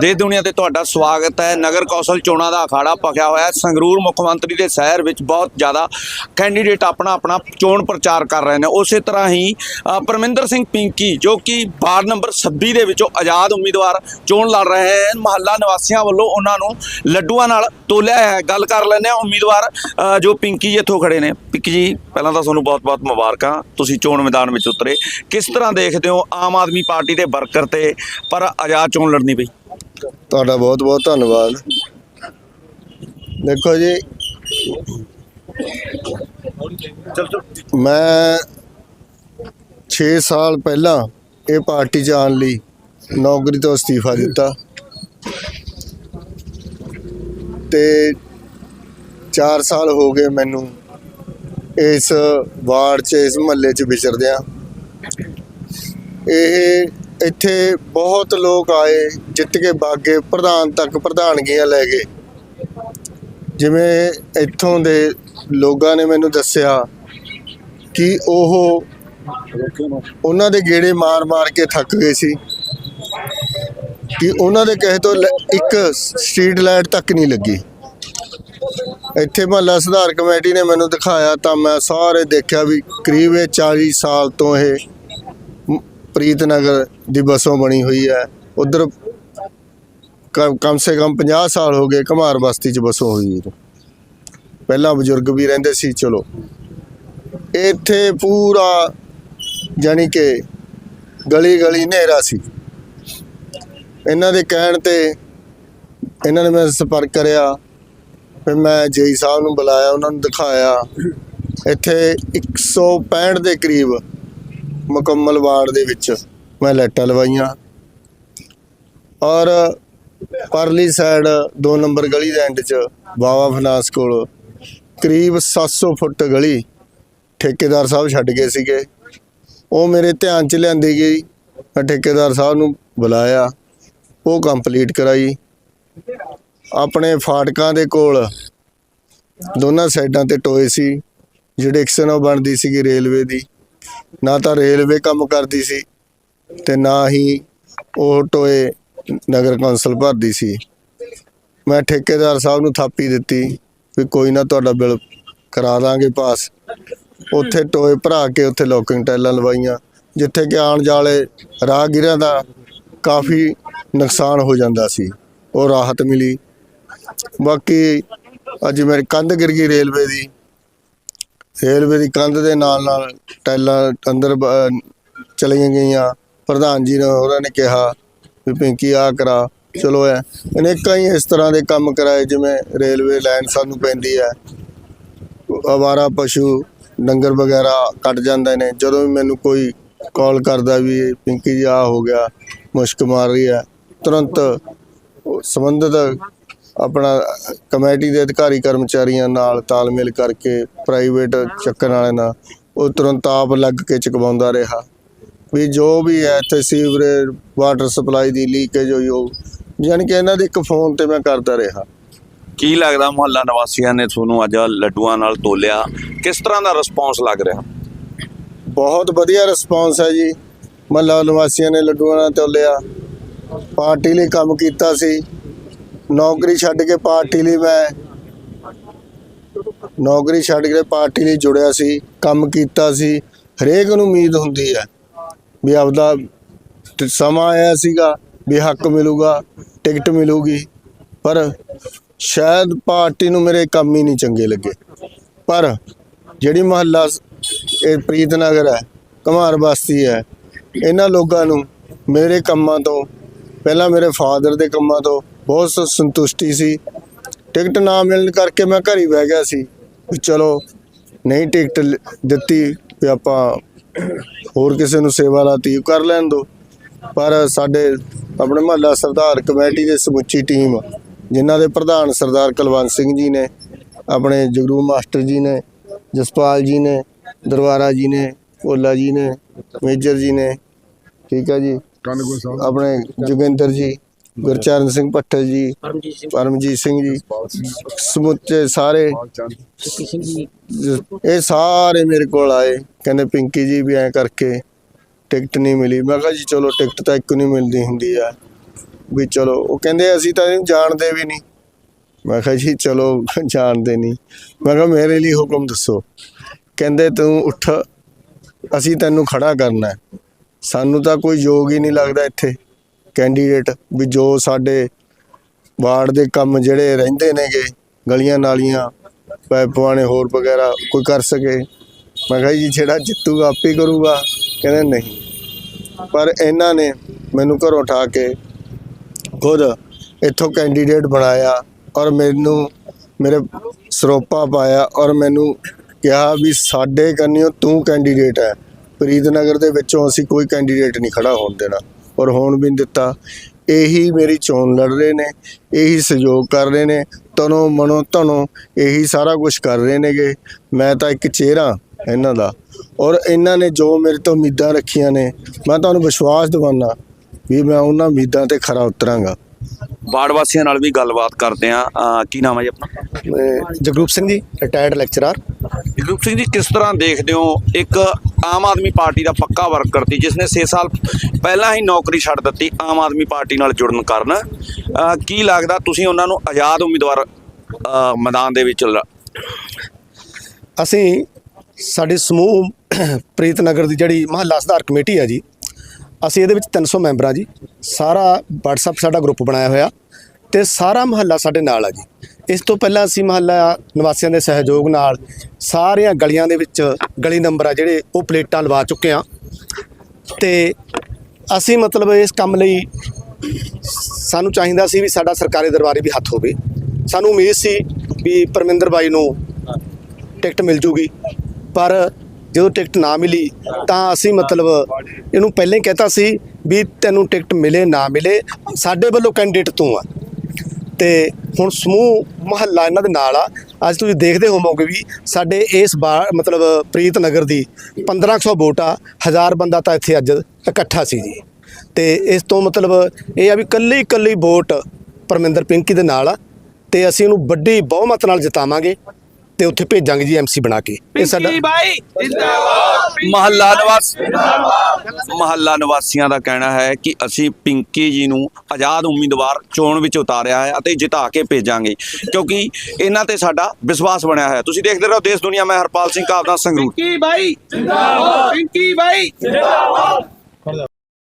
ਦੇ ਦੁਨੀਆ ਤੇ ਤੁਹਾਡਾ ਸਵਾਗਤ ਹੈ। ਨਗਰ ਕੌਂਸਲ ਚੋਣਾਂ ਦਾ ਅਖਾੜਾ ਪਖਿਆ ਹੋਇਆ ਸੰਗਰੂਰ ਮੁੱਖ ਮੰਤਰੀ ਦੇ ਸ਼ਹਿਰ ਵਿੱਚ ਬਹੁਤ ਜ਼ਿਆਦਾ ਕੈਂਡੀਡੇਟ ਆਪਣਾ ਆਪਣਾ ਚੋਣ ਪ੍ਰਚਾਰ ਕਰ ਰਹੇ ਨੇ। ਉਸੇ ਤਰ੍ਹਾਂ ਹੀ ਪਰਮਿੰਦਰ ਸਿੰਘ ਪਿੰਕੀ, ਜੋ ਕਿ ਵਾਰਡ ਨੰਬਰ 26 ਦੇ ਵਿੱਚੋਂ ਆਜ਼ਾਦ ਉਮੀਦਵਾਰ ਚੋਣ ਲੜ ਰਹੇ ਹਨ। ਮਹੱਲਾ ਨਿਵਾਸੀਆਂ ਵੱਲੋਂ ਉਹਨਾਂ ਨੂੰ ਲੱਡੂਆਂ ਨਾਲ ਤੋਲਿਆ ਹੈ। ਗੱਲ ਕਰ ਲੈਂਦੇ ਹਾਂ ਉਮੀਦਵਾਰ ਜੋ ਪਿੰਕੀ ਜੀ ਇੱਥੋਂ ਖੜੇ ਨੇ। ਪਿੰਕੀ ਜੀ, ਪਹਿਲਾਂ ਤਾਂ ਤੁਹਾਨੂੰ ਬਹੁਤ-ਬਹੁਤ ਮੁਬਾਰਕਾਂ। ਤੁਸੀਂ ਚੋਣ ਮੈਦਾਨ ਵਿੱਚ ਉਤਰੇ। ਕਿਸ ਤਰ੍ਹਾਂ ਦੇਖਦੇ ਹੋ ਆਮ ਆਦਮੀ ਪਾਰਟੀ ਦੇ ਵਰਕਰ ਤੇ ਪਰ ਆਜ਼ਾਦ ਚੋਣ ਲੜਨੀ ਪਈ? ਤੁਹਾਡਾ ਬਹੁਤ ਬਹੁਤ ਧੰਨਵਾਦ। ਦੇਖੋ ਜੀ, ਮੈਂ 6 ਸਾਲ ਪਹਿਲਾਂ ਇਹ ਪਾਰਟੀ 'ਚ ਆਉਣ ਲਈ ਨੌਕਰੀ ਤੋਂ ਅਸਤੀਫਾ ਦਿੱਤਾ। ਤੇ 4 ਸਾਲ ਹੋ ਗਏ ਮੈਨੂੰ ਇਸ ਵਾਰਡ 'ਚ, ਇਸ ਮਹੱਲੇ 'ਚ ਵਿਚਰਦਿਆਂ। ਇਹ ਇੱਥੇ ਬਹੁਤ ਲੋਕ ਆਏ, ਜਿੱਤ ਕੇ ਬਾਗੇ ਪ੍ਰਧਾਨ ਤੱਕ ਪ੍ਰਧਾਨਗੀਆਂ ਲੈ ਗਏ। ਜਿਵੇਂ ਇੱਥੋਂ ਦੇ ਲੋਕਾਂ ਨੇ ਮੈਨੂੰ ਦੱਸਿਆ ਕਿ ਉਹ ਉਹਨਾਂ ਦੇ ਗੇੜੇ ਮਾਰ-ਮਾਰ ਕੇ ਥੱਕ ਗਏ ਸੀ। ਕਿ ਉਹਨਾਂ ਦੇ ਕਹੇ ਤੋਂ ਲ- ਇੱਕ ਸਟਰੀਟ ਲਾਈਟ ਤੱਕ ਨਹੀਂ ਲੱਗੀ। ਇੱਥੇ ਮਹੱਲਾ ਸੁਧਾਰ ਕਮੇਟੀ ਨੇ ਮੈਨੂੰ ਦਿਖਾਇਆ ਤਾਂ ਮੈਂ ਸਾਰੇ ਦੇਖਿਆ ਵੀ ਕਰੀਬ ਇਹ 40 ਸਾਲ ਤੋਂ ਇਹ ਪ੍ਰੀਤਨਗਰ ਦੀ ਬਸੋਂ ਬਣੀ ਹੋਈ ਹੈ। ਉਧਰ ਕਮ ਸੇ ਕਮ 50 ਸਾਲ ਹੋ ਗਏ ਘਮਾਰ ਬਸਤੀ ਚ ਬਸੋਂ ਹੋਈ ਹੈ ਪਹਿਲਾਂ ਬਜ਼ੁਰਗ ਵੀ ਰਹਿੰਦੇ ਸੀ, ਚਲੋ। ਇੱਥੇ ਪੂਰਾ ਜਾਣੀ ਕਿ ਗਲੀ ਗਲੀ ਹਨੇਰਾ ਸੀ। ਇਹਨਾਂ ਦੇ ਕਹਿਣ ਤੇ ਇਹਨਾਂ ਨੇ ਮੈਂ ਸੰਪਰਕ ਕਰਿਆ, ਫਿਰ ਮੈਂ ਜੇਈ ਸਾਹਿਬ ਨੂੰ ਬੁਲਾਇਆ, ਉਹਨਾਂ ਨੂੰ ਦਿਖਾਇਆ। ਇੱਥੇ 165 ਦੇ ਕਰੀਬ ਮੁਕੰਮਲ ਵਾਰਡ ਦੇ ਵਿੱਚ ਮੈਂ ਲਾਈਟਾਂ ਲਵਾਈਆਂ। ਔਰ ਪਰਲੀ ਸਾਈਡ 2 ਨੰਬਰ ਗਲੀ ਦੇ ਐਂਡ 'ਚ ਬਾਵਾ ਫਨਾਸ ਕੋਲ ਕਰੀਬ 700 ਫੁੱਟ ਗਲੀ ਠੇਕੇਦਾਰ ਸਾਹਿਬ ਛੱਡ ਗਏ ਸੀਗੇ। ਉਹ ਮੇਰੇ ਧਿਆਨ 'ਚ ਲਿਆਂਦੀ ਗਈ। ਮੈਂ ਠੇਕੇਦਾਰ ਸਾਹਿਬ ਨੂੰ ਬੁਲਾਇਆ। ਉਹ ਕੰਪਲੀਟ ਕਰਾਈ। ਆਪਣੇ ਫਾਟਕਾਂ ਦੇ ਕੋਲ ਦੋਨਾਂ ਸਾਈਡਾਂ ਤੇ ਟੋਏ ਸੀ, ਜਿਹੜੇ ਐਕਸਨੋ ਬਣਦੀ ਸੀਗੀ ਰੇਲਵੇ ਦੀ। ਨਾ ਤਾਂ ਰੇਲਵੇ ਕੰਮ ਕਰਦੀ ਸੀ ਤੇ ਨਾ ਹੀ ਉਹ ਟੋਏ ਨਗਰ ਕੌਂਸਲ ਭਰਦੀ ਸੀ। ਮੈਂ ਠੇਕੇਦਾਰ ਸਾਹਿਬ ਨੂੰ ਥਾਪੀ ਦਿੱਤੀ ਵੀ ਕੋਈ ਨਾ ਤੁਹਾਡਾ ਬਿੱਲ ਕਰਾ ਦਾਂਗੇ ਪਾਸ। ਉੱਥੇ ਟੋਏ ਭਰਾ ਕੇ ਉੱਥੇ ਲੋਕਿੰਗ ਟੈਲਾਂ ਲਵਾਈਆਂ, ਜਿੱਥੇ ਕਿ ਆਉਣ ਜਾਲੇ ਰਾਹਗੀਰਾਂ ਦਾ ਕਾਫੀ ਨੁਕਸਾਨ ਹੋ ਜਾਂਦਾ ਸੀ, ਉਹ ਰਾਹਤ ਮਿਲੀ। ਬਾਕੀ ਅੱਜ ਮੇਰੀ ਕੰਧ ਗਿਰ ਗਈ ਰੇਲਵੇ ਦੀ। ਰੇਲਵੇ ਦੀ ਕੰਧ ਦੇ ਨਾਲ ਨਾਲ ਟੈਲਾਂ ਅੰਦਰ ਚਲੀਆਂ ਗਈਆਂ। ਪ੍ਰਧਾਨ ਜੀ ਨੇ ਉਹਨਾਂ ਨੇ ਕਿਹਾ ਵੀ ਪਿੰਕੀ ਆ ਕਰਾ, ਚਲੋ ਐ। ਅਨੇਕਾਂ ਹੀ ਇਸ ਤਰ੍ਹਾਂ ਦੇ ਕੰਮ ਕਰਾਏ, ਜਿਵੇਂ ਰੇਲਵੇ ਲਾਈਨ ਸਾਨੂੰ ਪੈਂਦੀ ਹੈ ਅਵਾਰਾ ਪਸ਼ੂ, ਡੰਗਰ ਵਗੈਰਾ ਕੱਟ ਜਾਂਦੇ ਨੇ। ਜਦੋਂ ਵੀ ਮੈਨੂੰ ਕੋਈ ਕਾਲ ਕਰਦਾ ਵੀ ਪਿੰਕੀ ਜੀ ਆ ਹੋ ਗਿਆ, ਮੁਸ਼ਕ ਮਾਰ ਰਹੀ ਹੈ ਤੁਰੰਤ ਸੰਬੰਧਿਤ ਆਪਣਾ ਕਮੇਟੀ ਦੇ ਅਧਿਕਾਰੀ ਕਰਮਚਾਰੀਆਂ ਨਾਲ ਤਾਲਮੇਲ ਕਰਕੇ ਪ੍ਰਾਈਵੇਟ ਚੱਕਣ ਵਾਲੇ ਨਾਲ ਉਹ ਤੁਰੰਤ ਆਪ ਲੱਗ ਕੇ ਚੁਕਵਾਉਂਦਾ ਰਿਹਾ। ਵੀ ਜੋ ਵੀ ਹੈ ਇੱਥੇ ਸੀਵਰੇਜ ਵਾਟਰ ਸਪਲਾਈ ਦੀ ਲੀਕੇਜ ਹੋਈ ਉਹ ਯਾਨੀ ਕਿ ਇਹਨਾਂ ਦੇ ਇੱਕ ਫੋਨ ਤੇ ਮੈਂ ਕਰਦਾ ਰਿਹਾ। ਕੀ ਲੱਗਦਾ ਮੁਹੱਲਾ ਨਿਵਾਸੀਆਂ ਨੇ ਤੁਹਾਨੂੰ ਅੱਜ ਲੱਡੂਆਂ ਨਾਲ ਤੋਲਿਆ? ਕਿਸ ਤਰ੍ਹਾਂ ਦਾ ਰਿਸਪੌਂਸ ਲੱਗ ਰਿਹਾ? ਬਹੁਤ ਵਧੀਆ ਰਿਸਪਾਂਸ ਹੈ ਜੀ। ਮਹੱਲਾ ਨਿਵਾਸੀਆਂ ਨੇ ਲੱਡੂਆਂ ਨਾਲ ਤੋਲਿਆ। ਪਾਰਟੀ ਲਈ ਕੰਮ ਕੀਤਾ ਸੀ। ਨੌਕਰੀ ਛੱਡ ਕੇ ਪਾਰਟੀ ਲਈ ਮੈਂ ਨੌਕਰੀ ਛੱਡ ਕੇ ਪਾਰਟੀ ਲਈ ਜੁੜਿਆ ਸੀ, ਕੰਮ ਕੀਤਾ ਸੀ, ਹਰੇਕ ਨੂੰ ਉਮੀਦ ਹੁੰਦੀ ਹੈ ਵੀ ਆਪਦਾ ਸਮਾਂ ਆਇਆ ਸੀਗਾ ਵੀ ਹੱਕ ਮਿਲੂਗਾ, ਟਿਕਟ ਮਿਲੂਗੀ, ਪਰ ਸ਼ਾਇਦ ਪਾਰਟੀ ਨੂੰ ਮੇਰੇ ਕੰਮ ਹੀ ਨਹੀਂ ਚੰਗੇ ਲੱਗੇ। ਪਰ ਜਿਹੜੀ ਮਹੱਲਾ ਇਹ ਪ੍ਰੀਤ ਨਗਰ ਹੈ ਕੁਮਾਰ ਬਸਤੀ ਹੈ, ਇਹਨਾਂ ਲੋਕਾਂ ਨੂੰ ਮੇਰੇ ਕੰਮਾਂ ਤੋਂ, ਪਹਿਲਾਂ ਮੇਰੇ ਫਾਦਰ ਦੇ ਕੰਮਾਂ ਤੋਂ ਬਹੁਤ ਸ- ਸੰਤੁਸ਼ਟੀ ਸੀ। ਟਿਕਟ ਨਾ ਮਿਲਣ ਕਰਕੇ ਮੈਂ ਘਰ ਹੀ ਬਹਿ ਗਿਆ ਸੀ। ਵੀ ਚਲੋ ਨਹੀਂ ਟਿਕਟ ਦਿੱਤੀ ਵੀ ਆਪਾਂ ਹੋਰ ਕਿਸੇ ਨੂੰ ਸੇਵਾ ਲਾਤੀ ਕਰ ਲੈਣ ਦੋ। ਪਰ ਸਾਡੇ ਆਪਣੇ ਮਹੱਲਾ ਸਰਦਾਰ ਕਮੇਟੀ ਦੇ ਸਮੁੱਚੀ ਟੀਮ ਜਿਨ੍ਹਾਂ ਦੇ ਪ੍ਰਧਾਨ ਸਰਦਾਰ ਕੁਲਵੰਤ ਸਿੰਘ ਜੀ ਨੇ ਆਪਣੇ ਜਗਰੂ ਮਾਸਟਰ ਜੀ ਨੇ ਜਸਪਾਲ ਜੀ ਨੇ ਦਰਬਾਰਾ ਜੀ ਨੇ ਓਲਾ ਜੀ ਨੇ ਮੇਜਰ ਜੀ ਨੇ ਠੀਕ ਹੈ ਜੀ? ਆਪਣੇ ਜੋਗਿੰਦਰ ਜੀ ਗੁਰਚਰਨ ਸਿੰਘ ਭੱਟਲ ਜੀ ਪਰਮਜੀਤ ਸਿੰਘ। ਜੀ ਸਮੁੱਚੇ ਸਾਰੇ। ਇਹ ਸਾਰੇ ਮੇਰੇ ਕੋਲ ਆਏ। ਕਹਿੰਦੇ ਪਿੰਕੀ ਜੀ ਵੀ ਐਂ ਕਰਕੇ ਟਿਕਟ ਨਹੀਂ ਮਿਲੀ। ਮੈਂ ਕਿਹਾ ਜੀ ਚਲੋ ਟਿਕਟ ਤਾਂ ਇੱਕ ਨਹੀਂ ਮਿਲਦੀ ਹੁੰਦੀ ਆ। ਵੀ ਚਲੋ ਉਹ ਕਹਿੰਦੇ ਅਸੀਂ ਤਾਂ ਇਹਨੂੰ ਜਾਣਦੇ ਵੀ ਨਹੀਂ। ਮੈਂ ਕਿਹਾ ਜੀ ਚਲੋ ਜਾਣਦੇ ਨਹੀਂ। ਮੈਂ ਕਿਹਾ ਮੇਰੇ ਲਈ ਹੁਕਮ ਦੱਸੋ। ਕਹਿੰਦੇ ਤੂੰ ਉੱਠ। ਅਸੀਂ ਤੈਨੂੰ ਖੜਾ ਕਰਨਾ। ਸਾਨੂੰ ਤਾਂ ਕੋਈ ਯੋਗ ਹੀ ਨਹੀਂ ਲੱਗਦਾ ਇੱਥੇ। ਕੈਂਡੀਡੇਟ ਵੀ ਜੋ ਸਾਡੇ ਵਾਰਡ ਦੇ ਕੰਮ ਜਿਹੜੇ ਰਹਿੰਦੇ ਨੇਗੇ, ਗਲੀਆਂ ਨਾਲੀਆਂ ਪਾਈਪ ਹੋਰ ਵਗੈਰਾ ਕੋਈ ਕਰ ਸਕੇ। ਮੈਂ ਕਿਹਾ ਜੀ, ਜਿਹੜਾ ਜਿੱਤੂਗਾ, ਆਪੇ ਕਰੂਗਾ। ਕਹਿੰਦੇ ਨਹੀਂ। ਪਰ ਇਹਨਾਂ ਨੇ ਮੈਨੂੰ ਘਰੋਂ ਉਠਾ ਕੇ ਖੁਦ ਇੱਥੋਂ ਕੈਂਡੀਡੇਟ ਬਣਾਇਆ ਔਰ ਮੈਨੂੰ ਮੇਰੇ ਸਰੋਪਾ ਪਾਇਆ ਔਰ ਮੈਨੂੰ ਕਿਹਾ ਵੀ ਸਾਡੇ ਕੰਨਿਓ ਤੂੰ ਕੈਂਡੀਡੇਟ ਹੈ। ਫਰੀਦਨਗਰ ਦੇ ਵਿੱਚੋਂ ਅਸੀਂ ਕੋਈ ਕੈਂਡੀਡੇਟ ਨਹੀਂ ਖੜਾ ਹੋਣ ਦੇਣਾ। ਔਰ ਹੋਣ ਵੀ ਨਹੀਂ ਦਿੱਤਾ। ਇਹੀ ਮੇਰੀ ਚੋਣ ਲੜ ਰਹੇ ਨੇ ਇਹੀ ਸਹਿਯੋਗ ਕਰ ਰਹੇ ਨੇ ਤਨੋ ਮਨੋ ਧਨੋ ਇਹੀ ਸਾਰਾ ਕੁਝ ਕਰ ਰਹੇ ਨੇਗੇ। ਮੈਂ ਤਾਂ ਇੱਕ ਚਿਹਰਾ ਇਹਨਾਂ ਦਾ। ਔਰ ਇਹਨਾਂ ਨੇ ਜੋ ਮੇਰੇ ਤੋਂ ਉਮੀਦਾਂ ਰੱਖੀਆਂ ਨੇ ਮੈਂ ਤੁਹਾਨੂੰ ਵਿਸ਼ਵਾਸ ਦਿਵਾਨਾ ਵੀ ਮੈਂ ਉਹਨਾਂ ਉਮੀਦਾਂ ਤੇ ਖਰਾ ਉਤਰਾਂਗਾ। ਵਾਰਡ ਵਾਸੀਆਂ ਨਾਲ ਵੀ ਗੱਲਬਾਤ ਕਰਦੇ ਆ ਕੀ ਨਾਮ ਹੈ ਜੀ ਆਪਣਾ? ਜਗਰੂਪ ਸਿੰਘ ਜੀ ਰਿਟਾਇਰਡ ਲੈਕਚਰਰ ਜਗਰੂਪ ਸਿੰਘ ਜੀ, ਕਿਸ ਤਰ੍ਹਾਂ ਦੇਖਦੇ ਹੋ ਇੱਕ ਆਮ ਆਦਮੀ ਪਾਰਟੀ ਦਾ ਪੱਕਾ ਵਰਕਰ ਸੀ ਜਿਸ ਨੇ 6 ਸਾਲ ਪਹਿਲਾਂ ਹੀ ਨੌਕਰੀ ਛੱਡ ਦਿੱਤੀ ਆਮ ਆਦਮੀ ਪਾਰਟੀ ਨਾਲ ਜੁੜਨ ਕਾਰਨ? ਕੀ ਲੱਗਦਾ ਤੁਸੀਂ ਉਹਨਾਂ ਨੂੰ ਆਜ਼ਾਦ ਉਮੀਦਵਾਰ ਮੈਦਾਨ ਦੇ ਵਿੱਚ ਅਸੀਂ ਸਾਡੇ ਸਮੂਹ ਪ੍ਰੀਤ ਨਗਰ ਦੀ ਜਿਹੜੀ ਮਹੱਲਾ ਸੁਧਾਰ ਕਮੇਟੀ ਹੈ ਜੀ, ਅਸੀਂ ਇਹਦੇ ਵਿੱਚ 300 ਮੈਂਬਰ ਆ ਜੀ, ਸਾਰਾ WhatsApp ਸਾਡਾ ਗਰੁੱਪ ਬਣਾਇਆ ਹੋਇਆ। ਤੇ ਸਾਰਾ ਮਹੱਲਾ ਸਾਡੇ ਨਾਲ ਆ ਜੀ। ਇਸ ਤੋਂ ਪਹਿਲਾਂ ਅਸੀਂ ਮਹੱਲਾ ਨਿਵਾਸੀਆਂ ਦੇ ਸਹਿਯੋਗ ਨਾਲ ਸਾਰੀਆਂ ਗਲੀਆਂ ਦੇ ਵਿੱਚ ਗਲੀ ਨੰਬਰ ਆ ਜਿਹੜੇ ਉਹ ਪਲੇਟਾਂ ਲਵਾ ਚੁੱਕੇ ਆ ਤੇ ਅਸੀਂ ਮਤਲਬ ਇਸ ਕੰਮ ਲਈ ਸਾਨੂੰ ਚਾਹੀਦਾ ਸੀ ਵੀ ਸਾਡਾ ਸਰਕਾਰੀ ਦਰਬਾਰੇ ਵੀ ਹੱਥ ਹੋਵੇ। ਸਾਨੂੰ ਉਮੀਦ ਸੀ ਵੀ ਪਰਮਿੰਦਰ ਬਾਈ ਨੂੰ ਟਿਕਟ ਮਿਲ ਜੂਗੀ, ਪਰ ਜਦੋਂ ਟਿਕਟ ਨਾ ਮਿਲੀ ਤਾਂ ਅਸੀਂ ਮਤਲਬ ਇਹਨੂੰ ਪਹਿਲਾਂ ਹੀ ਕਹਿਤਾ ਸੀ ਵੀ ਤੈਨੂੰ ਟਿਕਟ ਮਿਲੇ, ਨਾ ਮਿਲੇ, ਸਾਡੇ ਵੱਲੋਂ ਕੈਂਡੀਡੇਟ ਤੂੰ ਆ। ਤੇ ਹੁਣ ਸਮੂਹ ਮਹੱਲਾ ਇਹਨਾਂ ਦੇ ਨਾਲ ਆ। ਅੱਜ ਤੁਸੀਂ ਦੇਖਦੇ ਹੋਵੋਗੇ ਵੀ ਸਾਡੇ ਇਸ ਬਾਰ ਮਤਲਬ ਪ੍ਰੀਤ ਨਗਰ ਦੀ 1500 ਵੋਟ ਆ। ਹਜ਼ਾਰ ਬੰਦਾ ਤਾਂ ਇੱਥੇ ਅੱਜ ਇਕੱਠਾ ਸੀ ਜੀ। ਤੇ ਇਸ ਤੋਂ ਮਤਲਬ ਇਹ ਆ ਵੀ ਕੱਲੀ ਕੱਲੀ ਵੋਟ ਪਰਮਿੰਦਰ ਪਿੰਕੀ ਦੇ ਨਾਲ ਆ। ਤੇ ਅਸੀਂ ਉਹਨੂੰ ਵੱਡੀ ਬਹੁਮਤ ਨਾਲ ਜਿਤਾਵਾਂਗੇ। ਤੇ ਉੱਥੇ ਭੇਜਾਂਗੇ ਜੀ ਐਮਸੀ ਬਣਾ ਕੇ। ਇਹ ਸਾਡਾ ਮਹੱਲਾ ਨਿਵਾਸ। ਮਹੱਲਾ ਨਿਵਾਸੀਆਂ ਦਾ ਕਹਿਣਾ ਹੈ ਕਿ ਅਸੀਂ ਪਿੰਕੀ ਜੀ ਨੂੰ ਆਜ਼ਾਦ ਉਮੀਦਵਾਰ ਚੋਣ ਵਿੱਚ ਉਤਾਰਿਆ ਹੈ ਅਤੇ ਜਿਤਾ ਕੇ ਭੇਜਾਂਗੇ। ਕਿਉਂਕਿ ਇਹਨਾਂ ਤੇ ਸਾਡਾ ਵਿਸ਼ਵਾਸ ਬਣਿਆ ਹੋਇਆ। ਤੁਸੀਂ ਦੇਖਦੇ ਰਹੋ ਦੇਸ਼ ਦੁਨੀਆ। ਮੈਂ ਹਰਪਾਲ ਸਿੰਘ ਕਾਬਦਾ ਸੰਗਰੂਰ। ਪਿੰਕੀ ਬਾਈ ਜਿੰਦਾਬਾਦ। ਪਿੰਕੀ ਬਾਈ